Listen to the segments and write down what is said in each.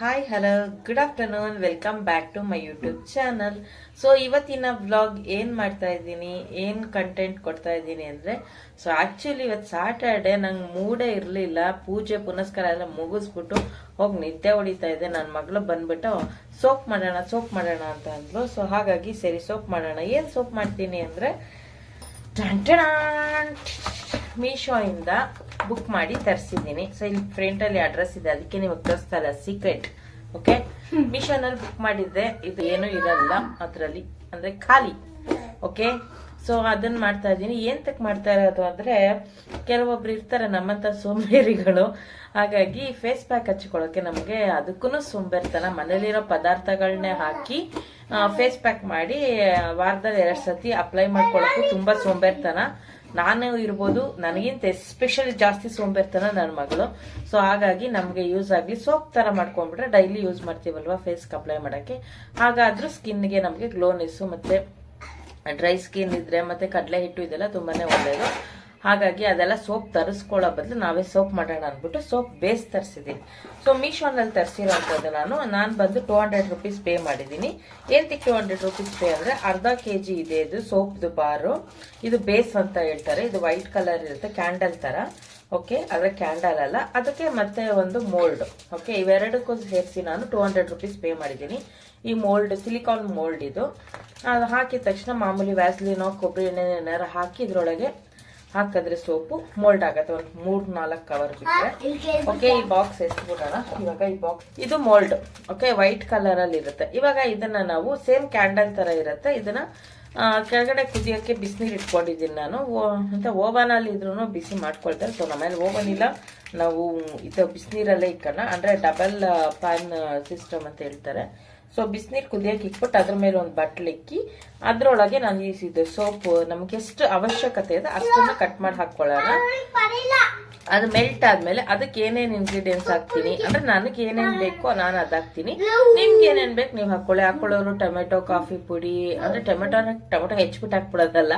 Hi hello good afternoon welcome back to my YouTube channel so ಇವತ್ತಿನ vlog ಏನು ಮಾಡ್ತಾ ಇದ್ದೀನಿ? ಏನು ಕಂಟೆಂಟ್ ಕೊಡ್ತಾ ಇದ್ದೀನಿ ಅಂದ್ರೆ ಸೊ ಆಕ್ಚುಲಿ ಇವತ್ತು ಸಾಟರ್ಡೆ ನಂಗೆ ಮೂಡೇ ಇರಲಿಲ್ಲ. ಪೂಜೆ ಪುನಸ್ಕಾರ ಎಲ್ಲ ಮುಗಿಸ್ಬಿಟ್ಟು ಹೋಗಿ ನಿದ್ದೆ ಹೊಡಿತಾ ಇದ್ದೆ. ನನ್ನ ಮಗಳು ಬಂದ್ಬಿಟ್ಟು, ಸೋಪ್ ಮಾಡೋಣ ಸೋಪ್ ಮಾಡೋಣ ಅಂತ ಅಂದ್ಲು. ಸೊ ಹಾಗಾಗಿ ಸರಿ, ಸೋಪ್ ಮಾಡೋಣ. ಏನ್ ಸೋಪ್ ಮಾಡ್ತೀನಿ ಅಂದ್ರೆ ಮೀಶೋ ಇಂದ ಬುಕ್ ಮಾಡಿ ತರಿಸಿದ್ದೀನಿ. ಸೊ ಇಲ್ಲಿ ಫ್ರಂಟ್ ಅಲ್ಲಿ ಅಡ್ರೆಸ್ ಇದೆ. ಅದಕ್ಕೆ ನಿಮಗೆ ತೋರಿಸ್ತಾ ಇಲ್ಲ ಸೀಕ್ರೆಟ್ ಓಕೆ ಮೀಶೋನಲ್ಲಿ ಬುಕ್ ಮಾಡಿದ್ದೆ. ಇದು ಏನೂ ಇರಲ್ಲ. ಅದರಲ್ಲಿ ಅಂದ್ರೆ ಖಾಲಿ. ಓಕೆ ಸೊ ಅದನ್ನ ಮಾಡ್ತಾ ಇದ್ದೀನಿ. ಏನ್ ತಕ್ ಮಾಡ್ತಾ ಇರೋದು ಅಂದ್ರೆ, ಕೆಲವೊಬ್ರು ಇರ್ತಾರೆ ನಮ್ಮಂತ ಸೋಂಬೇರಿಗಳು. ಹಾಗಾಗಿ ಫೇಸ್ ಪ್ಯಾಕ್ ಹಚ್ಕೊಳ್ಳೋಕೆ ನಮಗೆ ಅದಕ್ಕೂ ಸೋಂಬೇರ್ತನ. ಮನೇಲಿರೋ ಪದಾರ್ಥಗಳನ್ನೇ ಹಾಕಿ ಫೇಸ್ ಪ್ಯಾಕ್ ಮಾಡಿ ವಾರದಲ್ಲಿ ಎರಡ್ ಸತಿ ಅಪ್ಲೈ ಮಾಡ್ಕೊಳ್ಳೋಕ್ಕೂ ತುಂಬಾ ಸೋಂಬೇರ್ತನ. ನಾನು ಇರ್ಬೋದು, ನನಗಿಂತ ಎಸ್ಪೆಷಲಿ ಜಾಸ್ತಿ ಸೋಂಬೇರ್ತನ ನನ್ನ ಮಗಳು. ಸೊ ಹಾಗಾಗಿ ನಮಗೆ ಯೂಸ್ ಆಗಲಿ ಸೋಪ್ ಥರ ಮಾಡ್ಕೊಂಡ್ಬಿಟ್ರೆ ಡೈಲಿ ಯೂಸ್ ಮಾಡ್ತೀವಲ್ವಾ ಫೇಸ್ಗೆ ಅಪ್ಲೈ ಮಾಡೋಕ್ಕೆ? ಹಾಗಾದರೂ ಸ್ಕಿನ್ಗೆ ನಮಗೆ ಗ್ಲೋನೆಸ್ಸು ಮತ್ತು ಡ್ರೈ ಸ್ಕಿನ್ ಇದ್ದರೆ ಮತ್ತು ಕಡಲೆ ಹಿಟ್ಟು ಇದೆಲ್ಲ ತುಂಬಾ ಒಳ್ಳೆಯದು ಹಾಗಾಗಿ ಅದೆಲ್ಲ ಸೋಪ್ ತರಿಸ್ಕೊಳ್ಳೋ ಬದಲು ನಾವೇ ಸೋಪ್ ಮಾಡೋಣ ಅಂದ್ಬಿಟ್ಟು ಸೋಪ್ ಬೇಸ್ ತರಿಸಿದ್ದೀನಿ ಸೊ ಮೀಶೋನಲ್ಲಿ ತರಿಸಿರೋಂಥದ್ದು ನಾನು. ನಾನು ಬಂದು ಟೂ ಹಂಡ್ರೆಡ್ ರುಪೀಸ್ ಪೇ ಮಾಡಿದ್ದೀನಿ ಏನಕ್ಕೆ ಟೂ ಹಂಡ್ರೆಡ್ ರುಪೀಸ್ ಪೇ ಅಂದರೆ ಅರ್ಧ ಕೆ ಜಿ ಇದೆ ಇದು ಸೋಪ್ದು ಬಾರು. ಇದು ಬೇಸ್ ಅಂತ ಹೇಳ್ತಾರೆ. ಇದು ವೈಟ್ ಕಲರ್ ಇರುತ್ತೆ ಕ್ಯಾಂಡಲ್ ಥರ ಓಕೆ ಆದರೆ ಕ್ಯಾಂಡಲ್ ಅಲ್ಲ. ಅದಕ್ಕೆ ಮತ್ತೆ ಒಂದು ಮೋಲ್ಡ್ ಓಕೆ ಇವೆರಡಕ್ಕೂ ಸೇರಿಸಿ ನಾನು ಟೂ ಹಂಡ್ರೆಡ್ ರುಪೀಸ್ ಪೇ ಮಾಡಿದ್ದೀನಿ ಈ ಮೋಲ್ಡ್ ಸಿಲಿಕಾನ್ ಮೋಲ್ಡ್ ಇದು. ಅದು ಹಾಕಿದ ತಕ್ಷಣ ಮಾಮೂಲಿ ವ್ಯಾಸ್ಲಿನೋ ಕೊಬ್ಬರಿ ಎಣ್ಣೆ ಏನಾರು ಹಾಕಿ ಇದ್ರೊಳಗೆ ಹಾಕಿದ್ರೆ ಸೋಪು ಮೋಲ್ಡ್ ಆಗತ್ತೆ. ಒಂದು ಮೂರ್ ನಾಲ್ಕು ಕವರ್ ಬಿಟ್ಟರೆ ಓಕೆ ಈ ಬಾಕ್ಸ್ ಎಸ್ಬಿಡೋಣ. ಇವಾಗ ಈ ಬಾಕ್ಸ್ ಇದು ಮೋಲ್ಡ್ ಓಕೆ ವೈಟ್ ಕಲರ್ ಅಲ್ಲಿ ಇರುತ್ತೆ. ಇವಾಗ ಇದನ್ನ ನಾವು ಸೇಮ್ ಕ್ಯಾಂಡಲ್ ತರ ಇರುತ್ತೆ. ಇದನ್ನ ಕೆಳಗಡೆ ಕುದಿಯೋಕ್ಕೆ ಬಿಸಿನೀರು ಇಟ್ಕೊಂಡಿದ್ದೀನಿ ನಾನು. ಅಂತ ಓವನ್ ಅಲ್ಲಿ ಇದ್ರೂ ಬಿಸಿ ಮಾಡ್ಕೊಳ್ತಾರೆ. ಸೊ ನಮ್ಮಲ್ಲಿ ಓವನ್ ಇಲ್ಲ. ನಾವು ಇದು ಬಿಸಿನೀರಲ್ಲೇ ಇಕ್ಕೋಣ ಅಂದ್ರೆ ಡಬಲ್ ಪ್ಯಾನ್ ಸಿಸ್ಟಮ್ ಅಂತ ಹೇಳ್ತಾರೆ. ಸೊ ಬಿಸಿನೀರು ಕುದಿಯಕ್ಕೆ ಇಟ್ಬಿಟ್ಟು ಅದ್ರ ಮೇಲೆ ಒಂದು ಬಟ್ಲಿಕ್ಕಿ ಅದ್ರೊಳಗೆ ನಾನು ಈ ಇದು ಸೋಪ್, ನಮ್ಗೆ ಎಷ್ಟು ಅವಶ್ಯಕತೆ ಇದೆ ಅಷ್ಟನ್ನು ಕಟ್ ಮಾಡಿ ಹಾಕೊಳ್ಳೋಣ. ಅದು ಮೆಲ್ಟ್ ಆದ್ಮೇಲೆ ಅದಕ್ಕೆ ಏನೇನು ಇಂಗ್ರೀಡಿಯೆಂಟ್ಸ್ ಹಾಕ್ತೀನಿ? ಅಂದ್ರೆ ನನಗೆ ಏನೇನ್ ಬೇಕೋ ನಾನು ಅದು ಹಾಕ್ತೀನಿ. ನಿಮ್ಗೆ ಏನೇನ್ ಬೇಕು ನೀವು ಹಾಕೊಳ್ಳಿ. ಹಾಕೊಳ್ಳೋರು ಟೊಮೆಟೊ, ಕಾಫಿ ಪುಡಿ, ಅಂದ್ರೆ ಟೊಮೆಟೊ ಟೊಮೆಟೊ ಹೆಚ್ಚಿಬಿಟ್ಟು ಹಾಕ್ಬಿಡೋದಲ್ಲ.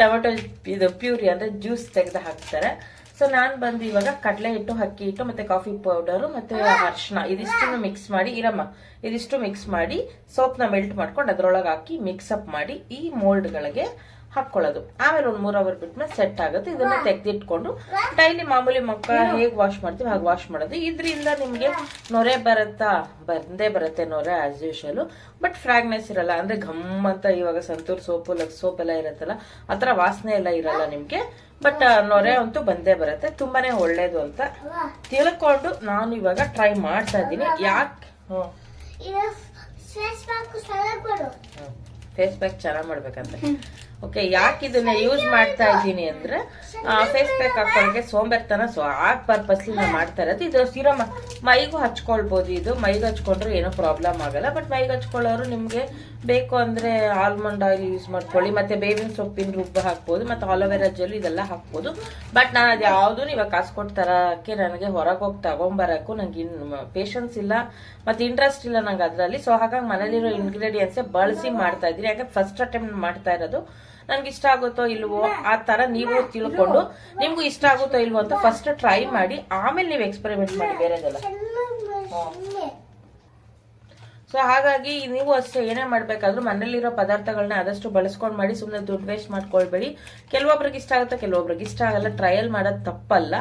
ಟೊಮೆಟೊ ಇದು ಪ್ಯೂರಿ ಅಂದ್ರೆ ಜ್ಯೂಸ್ ತೆಗೆದು ಹಾಕ್ತಾರೆ. ಸೊ ನಾನ್ ಬಂದು ಇವಾಗ ಕಡಲೆ ಹಿಟ್ಟು, ಅಕ್ಕಿ ಹಿಟ್ಟು, ಮತ್ತೆ ಕಾಫಿ ಪೌಡರ್ ಮತ್ತೆ ಅರ್ಶನ ಇದಿಷ್ಟು ಮಿಕ್ಸ್ ಮಾಡಿ, ಇರಮ್ಮ, ಇದಿಷ್ಟು ಮಿಕ್ಸ್ ಮಾಡಿ ಸೋಪ್ನ ಮೆಲ್ಟ್ ಮಾಡ್ಕೊಂಡು ಅದ್ರೊಳಗೆ ಹಾಕಿ ಮಿಕ್ಸ್ ಅಪ್ ಮಾಡಿ ಈ ಮೋಲ್ಡ್ಗಳಿಗೆ ಹಾಕೊಳ್ಳೋದು. ಆಮೇಲೆ ಒಂದು ಮೂರ್ ಅವರ್ ಬಿಟ್ಮೇಲೆ ಸೆಟ್ ಆಗುತ್ತೆ. ಇದನ್ನ ತೆಗೆದಿಟ್ಕೊಂಡು ಡೈಲಿ ಮಾಮೂಲಿ ಮಕ್ಕಳ ಹೇಗ್ ವಾಶ್ ಮಾಡ್ತೀವಿ ಹಾಗೆ ವಾಶ್ ಮಾಡೋದು. ಇದರಿಂದ ನಿಮ್ಗೆ ನೊರೆ ಬರುತ್ತಾ? ಬಂದೇ ಬರುತ್ತೆ ನೊರೆ ಆಸ್ ಯೂಶಲ್ ಬಟ್ ಫ್ರಾಗ್ನೆಸ್ ಇರಲ್ಲ. ಅಂದ್ರೆ ಘಮ್ ಅಂತ ಇವಾಗ ಸಂತೂರ್ ಸೋಪು ಲಕ್ಸ್ ಸೋಪ್ ಎಲ್ಲ ಇರುತ್ತಲ್ಲ ಆತರ ವಾಸನೆ ಎಲ್ಲ ಇರಲ್ಲ ನಿಮ್ಗೆ. ಬಟ್ ನೊರೆ ಅಂತೂ ಬಂದೇ ಬರುತ್ತೆ. ತುಂಬಾನೇ ಒಳ್ಳೇದು ಅಂತ. ತಿಳ್ಕೊಂಡು ನಾನು ಇವಾಗ ಟ್ರೈ ಮಾಡ್ತಾ ಇದ್ದೀನಿ. ಯಾಕೆ? ಫೇಸ್ ಪ್ಯಾಕ್ ಚೆನ್ನಾಗಿ ಮಾಡ್ಬೇಕಂತ. ಓಕೆ ಯಾಕೆ ಇದನ್ನ ಯೂಸ್ ಮಾಡ್ತಾ ಇದ್ದೀನಿ ಅಂದ್ರೆ ಫೇಸ್ ಪ್ಯಾಕ್ ಹಾಕೊಳ್ಳೋಕೆ ಸೋಂಬೇರ್ತನ ಸೊ ಆ ಪರ್ಪಸ್ಲಿ ನಾನು ಮಾಡ್ತಾ ಇರೋದು. ಇದು ಸಿರಮ್ ಮೈಗೂ ಹಚ್ಕೊಳ್ಬೋದು ಇದು. ಮೈಗೆ ಹಚ್ಕೊಂಡ್ರೆ ಏನೋ ಪ್ರಾಬ್ಲಮ್ ಆಗಲ್ಲ. ಬಟ್ ಮೈಗೆ ಹಚ್ಕೊಳ್ಳೋರು ನಿಮ್ಗೆ ಬೇಕು ಅಂದ್ರೆ ಆಲ್ಮಂಡ್ ಆಯಿಲ್ ಯೂಸ್ ಮಾಡ್ಕೊಳ್ಳಿ. ಮತ್ತೆ ಬೇವಿನ ಸೊಪ್ಪಿನ ರುಬ್ಬ ಹಾಕ್ಬೋದು. ಮತ್ತೆ ಆಲೋವೆರಾ ಜೆಲ್ ಇದೆಲ್ಲ ಹಾಕ್ಬೋದು. ಬಟ್ ನಾನು ಅದು ಯಾವ್ದು ಇವಾಗ ಕಾಸು ಕೊಟ್ಟು ತರಕ್ಕೆ ನನಗೆ ಹೊರಗೆ ಹೋಗಿ ತಗೊಂಬರಕ್ಕೂ ನಂಗೆ ಪೇಷನ್ಸ್ ಇಲ್ಲ. ಮತ್ತೆ ಇಂಟ್ರೆಸ್ಟ್ ಇಲ್ಲ ನಂಗೆ ಅದರಲ್ಲಿ. ಸೊ ಹಾಗಾಗಿ ಮನೇಲಿರೋ ಇಂಗ್ರೀಡಿಯೆಂಟ್ಸ್ ಬಳಸಿ ಮಾಡ್ತಾ ಇದ್ದೀನಿ. ಯಾಕಂದ್ರೆ ಫಸ್ಟ್ ಅಟೆಂಪ್ಟ್ ಮಾಡ್ತಾ ಇರೋದು. ನನ್ಗೆ ಇಷ್ಟ ಆಗುತ್ತೋ ಇಲ್ವೋ ಆ ತರ ನೀವು ತಿಳ್ಕೊಂಡು ನಿಮ್ಗೂ ಇಷ್ಟ ಆಗುತ್ತೋ ಇಲ್ವೋ ಅಂತ ಫಸ್ಟ್ ಟ್ರೈ ಮಾಡಿ ಆಮೇಲೆ ನೀವು ಎಕ್ಸ್ಪೆರಿಮೆಂಟ್ ಮಾಡಿ ಬೇರೆದೆಲ್ಲ. ಸೊ ಹಾಗಾಗಿ ನೀವು ಅಷ್ಟೇ ಏನೇ ಮಾಡ್ಬೇಕಾದ್ರೂ ಮನೇಲಿರೋ ಪದಾರ್ಥಗಳನ್ನ ಆದಷ್ಟು ಬಳಸ್ಕೊಂಡು ಮಾಡಿ ಸುಮ್ಮನೆ ದುಡ್ಡು ವೇಸ್ಟ್ ಮಾಡ್ಕೊಳ್ಬೇಡಿ. ಕೆಲವೊಬ್ರಿಗೆ ಇಷ್ಟ ಆಗುತ್ತೆ ಕೆಲವೊಬ್ರಿಗೆ ಇಷ್ಟ ಆಗಲ್ಲ. ಟ್ರಯಲ್ ಮಾಡೋದು ತಪ್ಪಲ್ಲ.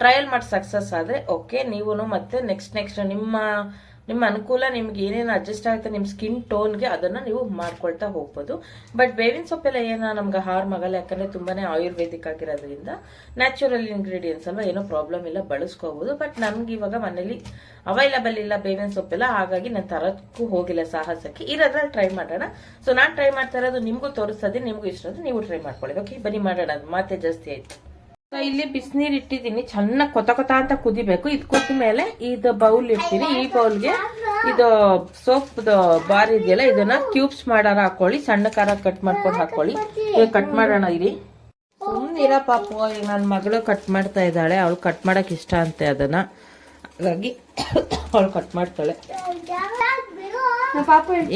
ಟ್ರಯಲ್ ಮಾಡಿ ಸಕ್ಸಸ್ ಆದ್ರೆ ಓಕೆ ನೀವು ಮತ್ತೆ ನೆಕ್ಸ್ಟ್ ನೆಕ್ಸ್ಟ್ ನಿಮ್ಮ ನಿಮ್ಮ ಅನುಕೂಲ ನಿಮ್ಗೆ ಏನೇನು ಅಡ್ಜಸ್ಟ್ ಆಗುತ್ತೆ ನಿಮ್ಮ ಸ್ಕಿನ್ ಟೋನ್ಗೆ ಅದನ್ನ ನೀವು ಮಾಡ್ಕೊಳ್ತಾ ಹೋಗ್ಬೋದು. ಬಟ್ ಬೇವಿನ ಸೊಪ್ಪೆಲ್ಲ ಏನೋ ನಮ್ಗೆ ಹಾರ್ಮ್ ಮಗಲ್ಲ ಯಾಕಂದ್ರೆ ತುಂಬಾನೇ ಆಯುರ್ವೇದಿಕ್ ಆಗಿರೋದ್ರಿಂದ ನ್ಯಾಚುರಲ್ ಇಂಗ್ರೀಡಿಯೆಂಟ್ಸ್ ಅಲ್ವಾ ಏನೋ ಪ್ರಾಬ್ಲಮ್ ಇಲ್ಲ ಬಳಸ್ಕೋಬಹುದು ಬಟ್ ನಮ್ಗೆ ಇವಾಗ ಮನೇಲಿ ಅವೈಲಬಲ್ ಇಲ್ಲ ಬೇವಿನ ಸೊಪ್ಪೆಲ್ಲ, ಹಾಗಾಗಿ ನಾನು ತರೋದಕ್ಕೂ ಹೋಗಿಲ್ಲ ಸಾಹಸಕ್ಕೆ. ಇರೋದ್ರಲ್ಲಿ ಟ್ರೈ ಮಾಡೋಣ. ಸೊ ನಾನು ಟ್ರೈ ಮಾಡ್ತಾ ಇರೋದು ನಿಮಗೂ ತೋರಿಸ್ತದೆ, ನಿಮಗೂ ಇಷ್ಟ ನೀವು ಟ್ರೈ ಮಾಡ್ಕೊಳ್ಳಿ. ಓಕೆ ಬನ್ನಿ ಮಾಡೋಣ. ಅದು ಮಾತೆ ಜಾಸ್ತಿ ಆಯ್ತು. ಇಲ್ಲಿ ಬಿಸಿನೀರ್ ಇಟ್ಟಿದ್ದೀನಿ. ಚೆನ್ನಾಗಿ ಕೊತ ಕೊತ ಅಂತ ಕುದಿಬೇಕು. ಇದು ಕುದ್ದ ಮೇಲೆ ಇದು ಬೌಲ್ ಇಡ್ತೀನಿ ಈ ಬೌಲ್ಗೆ ಇದು ಸೋಪ್ ಬಾರ್ ಇದೆಯಲ್ಲ, ಇದನ್ನ ಕ್ಯೂಬ್ಸ್ ಮಾಡೋಣ ಹಾಕೊಳ್ಳಿ. ಸಣ್ಣ ಖಾರ ಕಟ್ ಮಾಡ್ಕೊಂಡು ಹಾಕೊಳ್ಳಿ. ಕಟ್ ಮಾಡೋಣ ಇರಿ ಸುಮ್ಮನಿರ ಪಾಪು, ಈಗ ನನ್ನ ಮಗಳು ಕಟ್ ಮಾಡ್ತಾ ಇದ್ದಾಳೆ. ಅವಳು ಕಟ್ ಮಾಡಕ್ ಇಷ್ಟ ಅಂತೆ ಅದನ್ನ. ಹಾಗಾಗಿ ಅವಳು ಕಟ್ ಮಾಡ್ತಾಳೆ.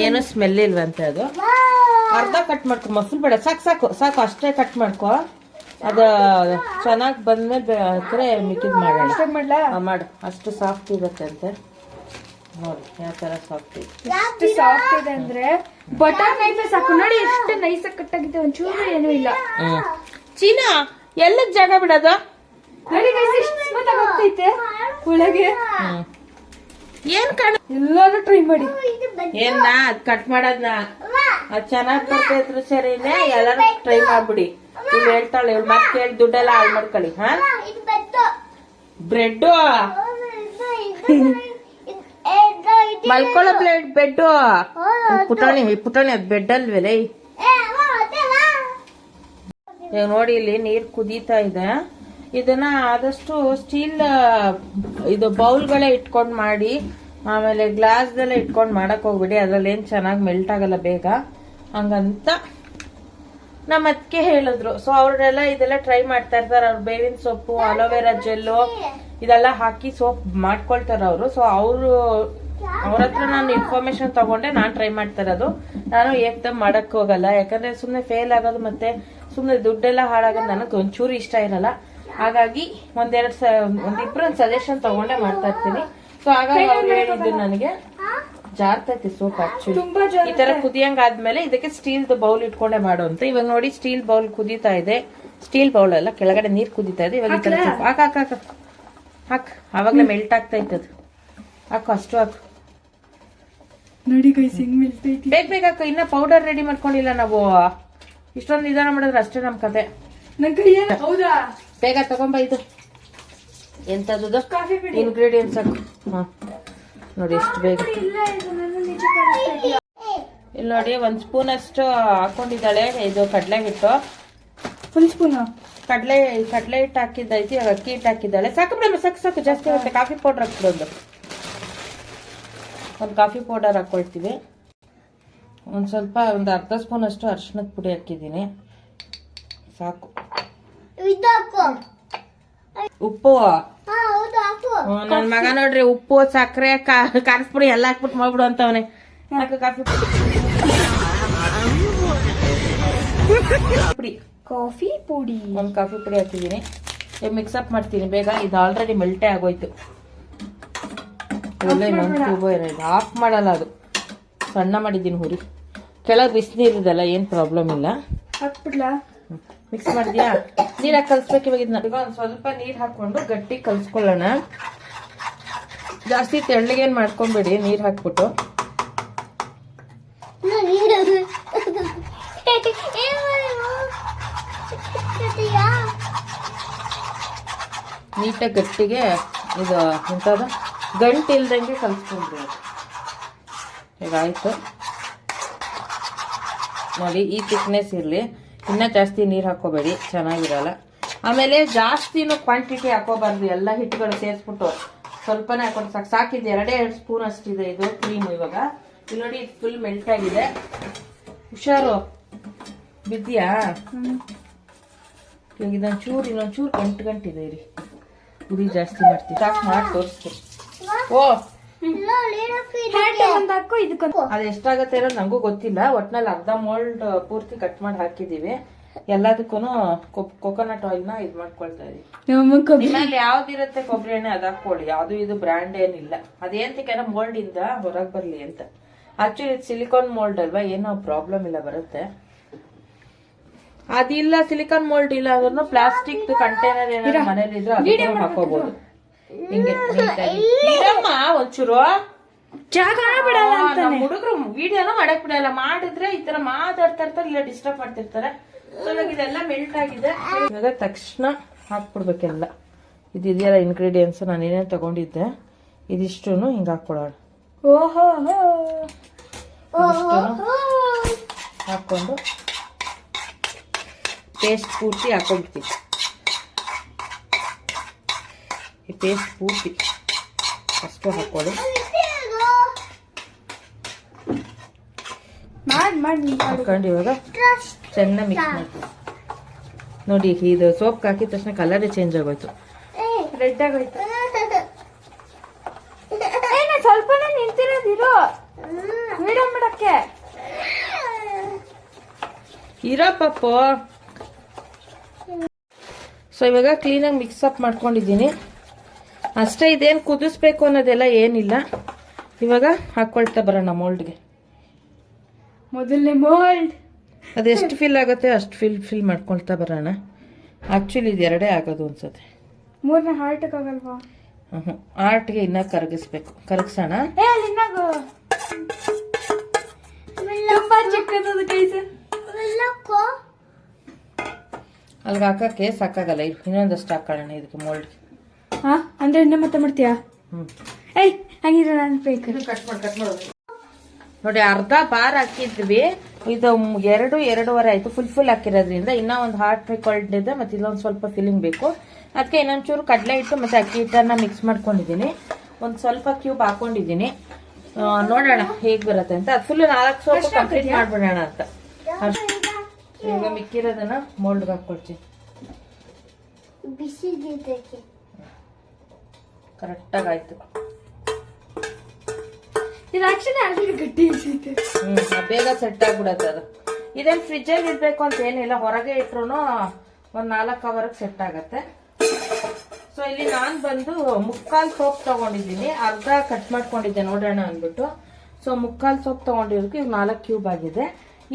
ಏನು ಸ್ಮೆಲ್ ಇಲ್ವಂತೆ ಅದು? ಅರ್ಧ ಕಟ್ ಮಾಡ್ಕೊ. ಮಫುಲ್ ಬೇಡ. ಸಾಕು ಸಾಕು. ಸಾಕು, ಅಷ್ಟೇ ಕಟ್ ಮಾಡ್ಕೊ. ಅದ ಚೆನ್ನಾಗಿ ಬಂದ್ಮೇಲೆ ಬೇಕಾದ್ರೆ ಮಿಕ್ಕಿದ್ ಮಾಡೋಣ. ಮಾಡ್ಲಾ? ಮಾಡು. ಅಷ್ಟು ಸಾಫ್ಟ್ ಇರುತ್ತೆ ಅಂತೆ. ನೋಡಿ ಯಾವ ತರ ಸಾಫ್ಟ್ ಇದೆ. ಎಷ್ಟು ಸಾಫ್ಟ್ ಇದೆ ಅಂದ್ರೆ ಬಟರ್ ನೈಫ್ ಸಾಕು. ನೋಡಿ ಎಷ್ಟು ನೈಸ್ ಕಟ್ಟಾಗಿದೆ ಒಂಚೂರು ಏನೂ ಇಲ್ಲ. ಹ್ಞೂ ಚೀನಾ ಎಲ್ಲಕ್ ಜಾಗ ಬಿಡೋದು? ನೋಡಿ guys, ಎಷ್ಟು ಸ್ಮೂತ್ ಆಗಿ ಹೋಗ್ತೈತೆ. ಒಳಗೆ. ಹ್ಮ್. ಎಲ್ಲರೂ ಕಾಣ ಎಲ್ಲಾರು ಟ್ರೈ ಮಾಡಿ. ಏನ್ನ ಅದ್ ಕಟ್ ಮಾಡೋದ್ನ? ಅದು ಚೆನ್ನಾಗ್ ಬರ್ತಾ ಇದ್ರು ಸರಿನೇ ಎಲ್ಲಾರು ಟ್ರೈ ಮಾಡ್ಬಿಡಿ. ಇವ್ ಹೇಳ್ತಾಳೆ ಇವ್ಳು ಮತ್ತೆ ಕೇಳಿ ದುಡ್ಡೆಲ್ಲ ಹಾಳು ಮಾಡ್ಕೊಳ್ಳಿ ಹಾ? ಬ್ರೆಡ್ ಮಲ್ಕೊಳ್ಳೋ ಪ್ಲೇಟ್ ಬೆಡ್ ಪುಟಾಣಿ ಪುಟಾಣಿ ಅದ್ ಬೆಡ್ ಅಲ್ವೇಲೆ ಈಗ ನೋಡಿ ಇಲ್ಲಿ ನೀರ್ ಕುದೀತಾ ಇದೆ. ಇದನ್ನ ಆದಷ್ಟು ಸ್ಟೀಲ್ ಇದು ಬೌಲ್ಗಳೇ ಇಟ್ಕೊಂಡ್ ಮಾಡಿ ಆಮೇಲೆ ಗ್ಲಾಸ್ದಲ್ಲೇ ಇಟ್ಕೊಂಡ್ ಮಾಡಕ್ ಹೋಗ್ಬಿಡಿ. ಅದ್ರಲ್ಲಿ ಏನ್ ಚೆನ್ನಾಗಿ ಮೆಲ್ಟ್ ಆಗಲ್ಲ ಬೇಗ. ಹಂಗಂತ ನಮ್ಮ ಅದಕ್ಕೆ ಹೇಳಿದ್ರು. ಸೊ ಅವ್ರೆಲ್ಲ ಇದೆಲ್ಲ ಟ್ರೈ ಮಾಡ್ತಾ ಇರ್ತಾರೆ. ಅವ್ರ ಬೇವಿನ ಸೊಪ್ಪು ಅಲೋವೆರಾ ಜೆಲ್ಲು ಇದೆಲ್ಲ ಹಾಕಿ ಸೋಪ್ ಮಾಡ್ಕೊಳ್ತಾರ ಅವರು. ಸೊ ಅವರು, ಅವ್ರ ಹತ್ರ ನಾನು ಇನ್ಫಾರ್ಮೇಶನ್ ತಗೊಂಡೆ. ನಾನು ಟ್ರೈ ಮಾಡ್ತಾ ಇರೋದು. ನಾನು ಏಕ್ದಮ್ ಮಾಡಕ್ ಹೋಗಲ್ಲ. ಯಾಕಂದ್ರೆ ಸುಮ್ನೆ ಫೇಲ್ ಆಗೋದು ಮತ್ತೆ ಸುಮ್ನೆ ದುಡ್ಡೆಲ್ಲ ಹಾಳಾಗೋದು ನನಗೆ ಒಂಚೂರು ಇಷ್ಟ ಇರಲ್ಲ. ಹಾಗಾಗಿ ಒಂದೆರಡು ಒಂದಿಬ್ರು ಸಜೆಷನ್ ತಗೊಂಡೆ ಮಾಡ್ತಾ ಇರ್ತೀನಿ. ಸೊ ಹಾಗಾಗಿ ಅವ್ರು ಹೇಳಿದ್ದು ನನಗೆ. ಜಾರ್ತೈತಿ ಸೋಪ್ ಆಕ್ಚುಲಿ ತುಂಬಾ ಈ ತರ ಕುದಿಯಂಗ್ ಆದ್ಮೇಲೆ ಇದಕ್ಕೆ ಸ್ಟೀಲ್ ಬೌಲ್ ಇಟ್ಕೊಂಡೆ ಮಾಡು ಅಂತ. ಇವಾಗ ನೋಡಿ ಸ್ಟೀಲ್ ಬೌಲ್ ಕುದೀತಾ ಇದೆ. ಸ್ಟೀಲ್ ಬೌಲ್ ಅಲ್ಲ ಕೆಳಗಡೆ ನೀರ್ ಕುದೀತಾ ಇದೆ. ಇವಾಗ ಹಾಕ ಹಾಕ ಸ್ವಲ್ಪ ಹಾಕ್ ಹಾಕ್. ಅವಾಗ್ಲೇ ಮೆಲ್ಟ್ ಆಗ್ತಾ ಅದು ಹಾಕು ಅಷ್ಟು ಹಾಕು. ನೋಡಿ ಗೈಸ್ ಸಿಂಗ್ ಮಿಲ್ತೈತಿ ಬೇಗ ಬೇಗ ಹಾಕು. ಇನ್ನ ಪೌಡರ್ ರೆಡಿ ಮಾಡ್ಕೊಂಡಿಲ್ಲ ನಾವು. ಇಷ್ಟೊಂದು ನಿಧಾನ ಮಾಡಿದ್ರೆ ಅಷ್ಟೇ ನಮ್ ಕತೆ. ನನ್ ಹೌದಾ? ಬೇಗ ತಗೊಂಬ ಇದು. ಎಂತದ್ದು ಕಾಫಿ ಬಿಡಿ. ಇಂಗ್ರೀಡಿಯೆಂಟ್ಸ್ ಹಾಕು. ಹಾ. ನೋಡಿ ಎಷ್ಟು ಬೇಗ. ಇಲ್ಲ ನೋಡಿ ಒಂದ್ ಸ್ಪೂನ್ ಅಷ್ಟು ಹಾಕೊಂಡಿದ್ದಾಳೆ. ಇದು ಕಡಲೆ ಹಿಟ್ಟು ಫುಲ್ ಸ್ಪೂನ್? ಕಡಲೆ ಕಡಲೆ ಹಿಟ್ಟು ಹಾಕಿದ್ದೈತಿ ಅಕ್ಕಿ ಹಿಟ್ಟು ಹಾಕಿದ್ದಾಳೆ. ಸಾಕು ಬಿಡಮ್ಮ ಸಾಕು ಸಾಕು ಜಾಸ್ತಿ ಆಗುತ್ತೆ. ಕಾಫಿ ಪೌಡರ್ ಹಾಕ್ಬಿಡೋದು ಒಂದು. ಕಾಫಿ ಪೌಡರ್ ಹಾಕೊಳ್ತೀವಿ. ಒಂದು ಸ್ವಲ್ಪ ಒಂದು ಅರ್ಧ ಸ್ಪೂನ್ ಅಷ್ಟು ಅರ್ಶಿನದ ಪುಡಿ ಹಾಕಿದ್ದೀನಿ. ಸಾಕು. ಉಪ್ಪು. ನನ್ನ ಮಗ ನೋಡ್ರಿ ಉಪ್ಪು ಸಕ್ಕರೆ ಪುಡಿ ಎಲ್ಲ ಹಾಕ್ಬಿಟ್ಟು ಮಾಡ್ಬಿಡು ಅಂತವನೆ. ಪುಡಿ. ಕಾಫಿ ಪುಡಿ. ಒಂದು ಕಾಫಿ ಪುಡಿ ಹಾಕಿದ್ದೀನಿ. ಮಿಕ್ಸಪ್ ಮಾಡ್ತೀನಿ. ಬೇಗ ಇದು ಆಲ್ರೆಡಿ ಮೆಲ್ಟೆ ಆಗೋಯ್ತು. ಒಳ್ಳೆ ಇರೋದು ಆಫ್ ಮಾಡಲ್ಲ ಅದು. ಸಣ್ಣ ಮಾಡಿದ್ದೀನಿ ಹುರಿ. ಕೆಳಗೆ ಬಿಸಿನೀರಿದಲ್ಲ ಏನು ಪ್ರಾಬ್ಲಮ್ ಇಲ್ಲ. ಹಾಕ್ಬಿಡ್ಲಾ? ಮಿಕ್ಸ್ ಮಾಡಿದ್ಯಾ? ನೀರು ಹಾಕಿ ಕಲಿಸ್ಬೇಕು ಇವಾಗ ಇದನ್ನ ಈಗ ಒಂದು ಸ್ವಲ್ಪ ನೀರು ಹಾಕೊಂಡು ಗಟ್ಟಿ ಕಲಿಸ್ಕೊಳ್ಳೋಣ. ಜಾಸ್ತಿ ತೆಳ್ಳಗೇನು ಮಾಡ್ಕೊಂಬೇಡಿ ನೀರು ಹಾಕ್ಬಿಟ್ಟು. ನೀಟಾಗಿ ಗಟ್ಟಿಗೆ ಇದು ಎಂಥದ್ದು ಗಂಟು ಇಲ್ದಂಗೆ ಕಲಿಸ್ಕೊಂಡ್ರಿ ಈಗ ಆಯ್ತು. ನೋಡಿ ಈ ಥಿಕ್ನೆಸ್ ಇರಲಿ. ಇನ್ನೂ ಜಾಸ್ತಿ ನೀರು ಹಾಕೋಬೇಡಿ ಚೆನ್ನಾಗಿರಲ್ಲ. ಆಮೇಲೆ ಜಾಸ್ತಿನೂ ಕ್ವಾಂಟಿಟಿ ಹಾಕೋಬಾರ್ದು ಎಲ್ಲ ಹಿಟ್ಟುಗಳು ಸೇರಿಸ್ಬಿಟ್ಟು ಸ್ವಲ್ಪನೇ ಹಾಕೊಂಡು ಸಾಕು. ಸಾಕಿದ್ದು ಎರಡೇ ಎರಡು ಸ್ಪೂನ್ ಅಷ್ಟಿದೆ ಇದು ಕ್ರೀಮ್ ಇವಾಗ. ಇಲ್ಲಿ ನೋಡಿ ಇದು ಫುಲ್ ಮೆಲ್ಟ್ ಆಗಿದೆ. ಹುಷಾರು. ಬಿದ್ದಿಯಾ? ಇದೊಂದು ಚೂರು ಇನ್ನೊಂದು ಚೂರು ಗಂಟು ಗಂಟಿದೆ ಇರಿ. ಉರಿ ಜಾಸ್ತಿ ಮಾಡ್ತೀವಿ. ಸಾಕು ಮಾಡಿ ತೋರಿಸ್ತೀವಿ ಓ ಹ್ಯಾಟ್ ಇರೋ ಹಾಕು ಇದಕ್ಕೊಂದು. ಅದು ಎಷ್ಟಾಗತ್ತೆ ಅನ್ನೋದು ನಂಗೂ ಗೊತ್ತಿಲ್ಲ. ಒಟ್ನಲ್ಲಿ ಅರ್ಧ ಮೋಲ್ಡ್ ಪೂರ್ತಿ ಕಟ್ ಮಾಡಿ ಹಾಕಿದೀವಿ ಎಲ್ಲದಕ್ಕೂ ಕೊಕೊನಟ್ ಆಯಿಲ್ನ ಇದ್ ಮಾಡ್ಕೊಳ್ತಾ ಇದೀವಿ. ಯಾವ್ದಿರತ್ತೆ ಕೊಬ್ಬರಿ ಎಣ್ಣೆ ಅದ್ ಹಾಕೊಳ್ಳಿ ಯಾವ್ದು ಇದು ಬ್ರ್ಯಾಂಡ್ ಏನಿಲ್ಲ. ಅದೇಂತಕ್ಕೆ ಮೋಲ್ಡ್ ಇಂದ ಹೊರಗ್ ಬರ್ಲಿ ಅಂತ. ಆಕ್ಚುಲಿ ಸಿಲಿಕಾನ್ ಮೋಲ್ಡ್ ಅಲ್ವಾ? ಏನೋ ಪ್ರಾಬ್ಲಮ್ ಇಲ್ಲ ಬರುತ್ತೆ. ಅದಿಲ್ಲ ಸಿಲಿಕಾನ್ ಮೋಲ್ಡ್ ಇಲ್ಲ ಅದನ್ನು ಪ್ಲಾಸ್ಟಿಕ್ ಕಂಟೈನರ್ ಏನಾದ್ರು ಮನೇಲಿ ಇದ್ರೆ ಹಾಕೋಬಹುದು ಹಿಂಗೆ ಒಂಚೂರು ಜಾಗ ಬಿಡಲ್ಲ ಆ, ನಮ್ ಹುಡುಗರು ವಿಡಿಯೋನ ಮಾಡಕ್ ಬಿಡಲ್ಲ. ಮಾಡಿದ್ರೆ ಈ ತರ ಮಾತಾಡ್ತಾ ಇರ್ತಾರೆ ಇಲ್ಲ ಡಿಸ್ಟರ್ಬ್ ಮಾಡ್ತಿರ್ತಾರೆ. ಇದೆಲ್ಲ ಮೆಲ್ಟ್ ಆಗಿದೆ. ಇವಾಗ ತಕ್ಷಣ ಹಾಕ್ಬಿಡ್ಬೇಕೆಲ್ಲ. ಇದು ಇದೆಯಲ್ಲ ಇಂಗ್ರೀಡಿಯೆಂಟ್ಸ್ ನಾನು ಏನೇನು ತಗೊಂಡಿದ್ದೆ ಇದಿಷ್ಟು ಹಿಂಗೆ ಹಾಕ್ಕೊಳ್ಳೋಣ. ಓಹೋ ಹಾಕ್ಕೊಂಡು ಹಾಕೊಂಡು ಪೇಸ್ಟ್ ಪೂರ್ತಿ ಹಾಕೊಂಡ್ಬಿಡ್ತೀವಿ ಈ ಪೇಸ್ಟ್ ಪೂರ್ತಿ. ಅಷ್ಟು ಹಾಕೊಳ್ಳಿ ಹಾಕೊಂಡು ಇವಾಗ ಚೆನ್ನಾಗಿ ಮಿಕ್ಸ್ ಮಾಡಿ ನೋಡಿ ಇದು ಸೋಪ್ ಹಾಕಿದ ತಕ್ಷಣ ಕಲರೇ ಚೇಂಜ್ ಆಗೋಯ್ತು. ರೆಡ್ ಆಗೋಯ್ತು. ಸ್ವಲ್ಪನೇ ನಿಂತಿರೋದಿರೋ. ವಿಡಿಯೋ ಮಾಡಕ್ಕೆ. ಇರೋ ಪಪ್ಪು ಸೊ ಇವಾಗ ಕ್ಲೀನಾಗಿ ಮಿಕ್ಸ್ ಅಪ್ ಮಾಡ್ಕೊಂಡಿದ್ದೀನಿ. ಅಷ್ಟೇ ಇದೇನು ಕುದಿಸ್ಬೇಕು ಅನ್ನೋದೆಲ್ಲ ಏನಿಲ್ಲ. ಇವಾಗ ಹಾಕ್ಕೊಳ್ತಾ ಬರೋಣ ಮೋಲ್ಡ್ಗೆ. ಮೊದಲನೇ ಮೋಲ್ಡ್. ಅದೆಷ್ಟು ಫಿಲ್ ಆಗುತ್ತೆ ಅಷ್ಟು ಫಿಲ್ ಫಿಲ್ ಮಾಡ್ಕೊಳ್ತಾ ಬರೋಣ. ಆ್ಯಕ್ಚುಲಿ ಇದು ಎರಡೇ ಆಗೋದು ಅನ್ಸುತ್ತೆ. ಮೂರನೇ ಹಾರ್ಟ್ ಆಗಲ್ವಾ ಹ್ಞೂ ಆರ್ಟ್ಗೆ ಇನ್ನೂ ಕರಗಿಸ್ಬೇಕು. ಕರಗಿಸೋಣ? ಅಲ್ಲಿಗೆ ಹಾಕಕ್ಕೆ ಸಾಕಾಗಲ್ಲ. ಇನ್ನೊಂದಷ್ಟು ಹಾಕೊಳ್ಳೋಣ ಇದಕ್ಕೆ ಮೋಲ್ಡ್ಗೆ. ಹಾ ಅಂದ್ರೆ ಇನ್ನ ಮತ್ತೆ ಮಾಡ್ತೀಯಾ? ಹ್ಞೂ ಏಯ್ ಹಂಗಿದ್ರೆ ನಾನು ಬೇಕು ಕಟ್ ಮಾಡಿ ಕಟ್ ಮಾಡೋದು ನೋಡಿ ಅರ್ಧ ಬಾರ್ ಹಾಕಿದ್ವಿ. ಇದು ಎರಡು ಎರಡೂವರೆ ಆಯ್ತು. ಫುಲ್ ಫುಲ್ ಹಾಕಿರೋದ್ರಿಂದ ಇನ್ನ ಒಂದು ಹಾರ್ಟ್ ಇದೆ ಮತ್ತೆ ಇಲ್ಲೊಂದು ಸ್ವಲ್ಪ ಫಿಲಿಂಗ್ ಬೇಕು. ಅದಕ್ಕೆ ಇನ್ನೊಂಚೂರು ಕಡಲೆ ಹಿಟ್ಟು ಮತ್ತೆ ಅಕ್ಕಿ ಹಿಟ್ಟನ್ನ ಮಿಕ್ಸ್ ಮಾಡ್ಕೊಂಡಿದ್ದೀನಿ. ಒಂದು ಸ್ವಲ್ಪ ಕ್ಯೂಬ್ ಹಾಕೊಂಡಿದ್ದೀನಿ. ನೋಡೋಣ ಹೇಗ್ ಬರುತ್ತೆ ಅಂತ. ಅದು ಫುಲ್ ನಾಲ್ಕು ಸ್ವಲ್ಪ ಕಂಪ್ಲೀಟ್ ಮಾಡ್ಬಿಡೋಣ ಅಂತ. ಅಷ್ಟ್- ಈಗ ಮಿಕ್ಕಿರೋದನ್ನ ಮೋಲ್ಡ್ಗೆ ಹಾಕೊಳ್ತೀನಿ ಕರೆಕ್ಟಾಗಿ ಆಯಿತು. ಇದು ಆ್ಯಕ್ಚುಲಿ ಆಲ್ರೆಡಿ ಗಟ್ಟಿ ಬೇಗ ಸೆಟ್ ಆಗ್ಬಿಡತ್ತೆ ಅದು. ಇದೇನ್ ಫ್ರಿಜ್ ಅಲ್ಲಿ ಇರ್ಬೇಕು ಅಂತ ಏನಿಲ್ಲ ಹೊರಗೆ ಇಟ್ರು ಒಂದ್ ನಾಲ್ಕು ಅವರ್ಗೆ ಸೆಟ್ ಆಗತ್ತೆ. ಸೊ ಇಲ್ಲಿ ನಾನು ಬಂದು ಮುಕ್ಕಾಲ್ ಸೋಪ್ ತಗೊಂಡಿದ್ದೀನಿ. ಅರ್ಧ ಕಟ್ ಮಾಡ್ಕೊಂಡಿದ್ದೆ ನೋಡೋಣ ಅಂದ್ಬಿಟ್ಟು. ಸೊ ಮುಕ್ಕಾಲ್ ಸೋಪ್ ತಗೊಂಡಿರೋದಕ್ಕೆ ಇವ್ ನಾಲ್ಕು ಕ್ಯೂಬ್ ಆಗಿದೆ.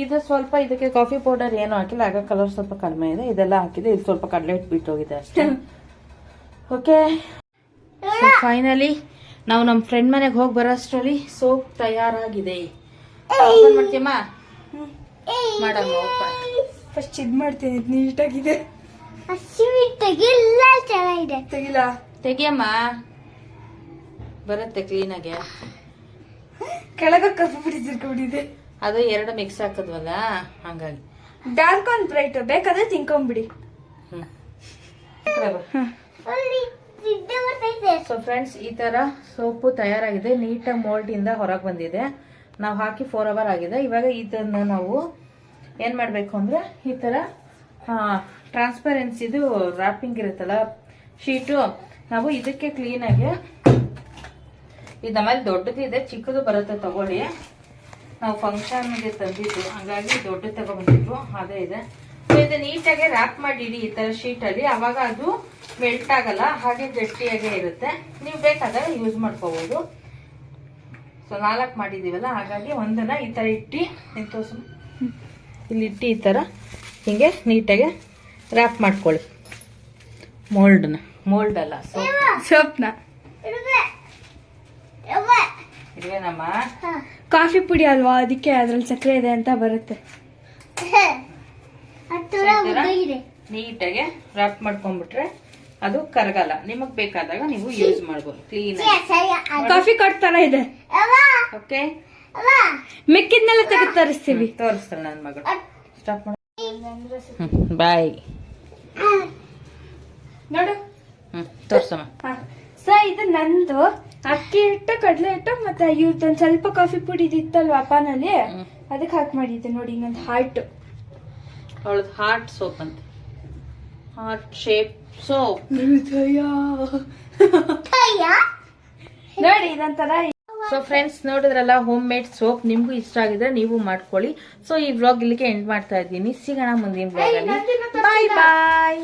ಇದು ಸ್ವಲ್ಪ ಇದಕ್ಕೆ ಕಾಫಿ ಪೌಡರ್ ಏನು ಹಾಕಿಲ್ಲ ಆಗ ಕಲರ್ ಸ್ವಲ್ಪ ಕಡಿಮೆ ಇದೆ. ಇದೆಲ್ಲ ಹಾಕಿದೆ ಇದು ಸ್ವಲ್ಪ ಕಡಲೆ ಇಟ್ಬಿಟ್ಟು ಬಿಟ್ಟೋಗಿದೆ ಅಷ್ಟೇ. ಓಕೆ ಫೈನಲಿ ನಾವು ನಮ್ಮ ಫ್ರೆಂಡ್ ಮನೆಗೆ ಹೋಗಿ ಬರೋಷ್ಟರಲ್ಲಿ ಸೋಪ್ ತಯಾರಾಗಿದೆ. ಮಾಡ್ತೀಯಮ್ಮ? ಮಾಡಮ್ಮ ಫಸ್ಟ್ ಇದ್ ಮಾಡ್ತೀನಿ ನೀಟಾಗಿದೆ. ತೆಗಿಲ? ತೆಗಿಯಮ್ಮ. ಬರುತ್ತೆ ಕ್ಲೀನಾಗೆ ಕೆಳಗ ಕಪ್ಪು ಬಿಡಿ ಅದು ಎರಡು ಮಿಕ್ಸ್ ಹಾಕದ್ವಲ್ಲ? ಹಂಗಾಗಿ. ಡಾರ್ಕ್ ಆನ್ ಬ್ರೈಟ್ ಬೇಕಾದ್ರೆ ತಿನ್ಕೊಂಬಿಡಿ. ಸೊ ಫ್ರೆಂಡ್ಸ್ ಈ ತರ ಸೋಪು ತಯಾರಾಗಿದೆ. ನೀಟಾಗಿ ಇಂದ ಹೊರಗೆ ಬಂದಿದೆ. ನಾವು ಹಾಕಿ ಫೋರ್ ಅವರ್ ಆಗಿದೆ. ಇವಾಗ ಇದನ್ನ ನಾವು ಏನ್ ಮಾಡ್ಬೇಕು ಅಂದ್ರೆ ಈ ತರ ಟ್ರಾನ್ಸ್ಪರೆನ್ಸಿದು ರ್ಯಾಪಿಂಗ್ ಇರುತ್ತಲ್ಲ, ಶೀಟು, ನಾವು ಇದಕ್ಕೆ ಕ್ಲೀನಾಗಿ ಇದು ನಮ್ಮಲ್ಲಿ ದೊಡ್ಡದಿದೆ ಚಿಕ್ಕದು ಬರುತ್ತೆ ತಗೊಳ್ಳಿ. ನಾವು ಫಂಕ್ಷನ್ಗೆ ತಂದಿದ್ದು. ಹಾಗಾಗಿ ದೊಡ್ಡದು ತಗೊಬಂದಿದ್ವು ಅದೇ ಇದೆ. ಸೊ ಇದು ನೀಟಾಗಿ ರ್ಯಾಪ್ ಮಾಡಿ ಇಡಿ ಈ ತರ ಶೀಟ್ ಅಲ್ಲಿ ಅವಾಗ ಅದು ಮೆಲ್ಟ್ ಆಗಲ್ಲ ಹಾಗೆ ಗಟ್ಟಿಯಾಗೇ ಇರುತ್ತೆ. ನೀವು ಬೇಕಾದಾಗ ಯೂಸ್ ಮಾಡ್ಕೋಬಹುದು ಸೊ ನಾಲ್ಕು ಮಾಡಿದೀವಲ್ಲ ಹಾಗಾಗಿ ಒಂದನ್ನ ಈ ತರ ಇಟ್ಟು ನಿಂತ್. ಇಲ್ಲಿ ಇಟ್ಟು ಈ ತರ. ಹಿಂಗೆ ನೀಟಾಗಿ ರ್ಯಾಪ್ ಮಾಡ್ಕೊಳ್ಳಿ. ಮೋಲ್ಡ್ನ ಮೋಲ್ಡ್ ಅಲ್ಲ ಸೊ ಸೋಪ್ನ. ಇದೇನಮ್ಮ ಕಾಫಿ ಪುಡಿ ಅಲ್ವಾ? ಅದಕ್ಕೆ ಅದ್ರಲ್ಲಿ ಸಕ್ಕರೆ ಇದೆ ಅಂತ ಬರುತ್ತೆ. ನೀಟಾಗಿ ರ್ಯಾಪ್ ಮಾಡ್ಕೊಂಡ್ಬಿಟ್ರೆ ಅದು ಕರಗಲ್ಲ. ನಿಮಗ್ ಬೇಕಾದಾಗ ನೀವು ಯೂಸ್ ಮಾಡ್ಬೋದು. ಕ್ಲೀನ್ ಕಾಫಿ ಕಟ್ ತರ ಇದೆ. ಓಕೆ ಮಿಕ್ಕಿದ್ನೆಲ್ಲ ತೆಗೆದು ತರಿಸ್ತೀವಿ. ತೋರಿಸ್ತಾರೆ ನನ್ನ ಮಗಳು ಸ್ಟಾಪ್ ಮಾಡ. ಬಾಯ್ ನೋಡು. ಹ್ಮ್ ತೋರ್ಸಮ್ಮ. ಸೊ ಇದು ನಂದು. ಅಕ್ಕಿ ಇಟ್ಟು ಕಡಲೆ ಹಿಟ್ಟು ಮತ್ತೆ ಇವ್ರದ್ದೊಂದು ಸ್ವಲ್ಪ ಕಾಫಿ ಪುಡಿ ಇದಿತ್ತಲ್ವಾ ಪಾನಲ್ಲಿ ಹ್ಮ್. ಅದಕ್ಕೆ ಹಾಕಿ ಮಾಡಿದ್ದೆ ನೋಡಿ ಇನ್ನೊಂದು ಹಾರ್ಟ್ ಅವಳದು ಹಾರ್ಟ್ ಸೋಪ್ ಅಂತ. ಹಾರ್ಟ್ ಶೇಪ್ ಸೋಪ್ ಹೃದಯ. ನೋಡಿ ಇದಂತರ ಸೊ ಫ್ರೆಂಡ್ಸ್ ನೋಡಿದ್ರಲ್ಲ ಹೋಮ್ ಮೇಡ್ ಸೋಪ್ ನಿಮ್ಗೂ ಇಷ್ಟ ಆಗಿದ್ರೆ ನೀವು ಮಾಡ್ಕೊಳ್ಳಿ. ಸೊ ಈ ವ್ಲಾಗ್ ಇಲ್ಲಿಗೆ ಎಂಡ್ ಮಾಡ್ತಾ ಇದ್ದೀನಿ. ಸಿಗೋಣ ಮುಂದಿನ ಬ್ಲಾಗ್ ಅಲ್ಲಿ. ಬಾಯ್ ಬಾಯ್